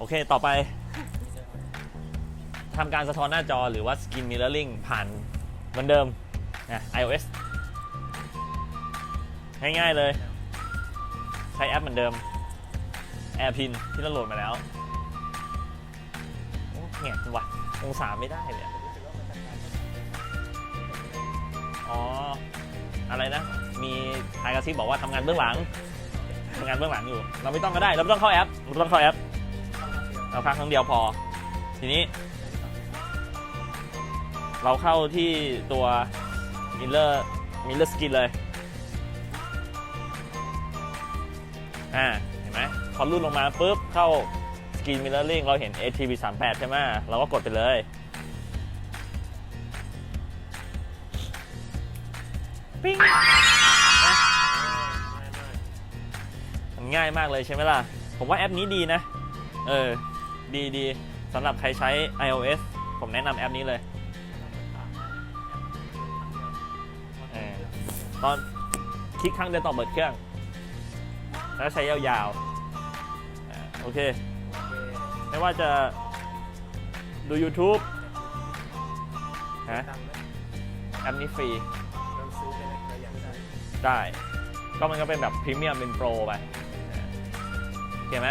โอเค ต่อไปทำการสะท้อนหน้าจอหรือว่า Skin Mirroring ผ่านเหมือนเดิมนะ iOS ง่ายๆเลย ใช้แอปเหมือนเดิม AirPin ที่เราโหลดมาแล้วโอ้แหงกว่ะองศาไม่ได้เลยอะอ๋อ อะไรนะ มีทายกระซิบบอกว่าทำงานเบื้องหลังทำงานเบื้องหลังอยู่ เราไม่ต้องก็ได้ เราไม่ต้องเข้าแอป เราไม่ต้องเข้าแอป เราพักครั้งเดียวพอ ทีนี้ เราเข้าที่ตัว Miller Miller Skin เลย อ่า เห็นไหมพอรุ่นลงมาปุ๊บ เข้า Skin Mirroring เราเห็น ATV 3 8ใช่ไหมเราก็กดไปเลยปิ้งมันง่ายมากเลยใช่ไหมล่ะ ผมว่าแอปนี้ดีนะ เออ ดีดีสำหรับใครใช้ iOS ผมแนะนำแอปนี้เลยเออตอนคลิกครั้งเดียวต่อเปิดเครื่อง แล้วใช้ยาวๆอ่าโอเค ไม่ว่าจะดู YouTube ฮะ แอปนี้ฟรี ได้ ก็มันก็เป็นแบบพรีเมียมเป็นโปรไปโอเคไหม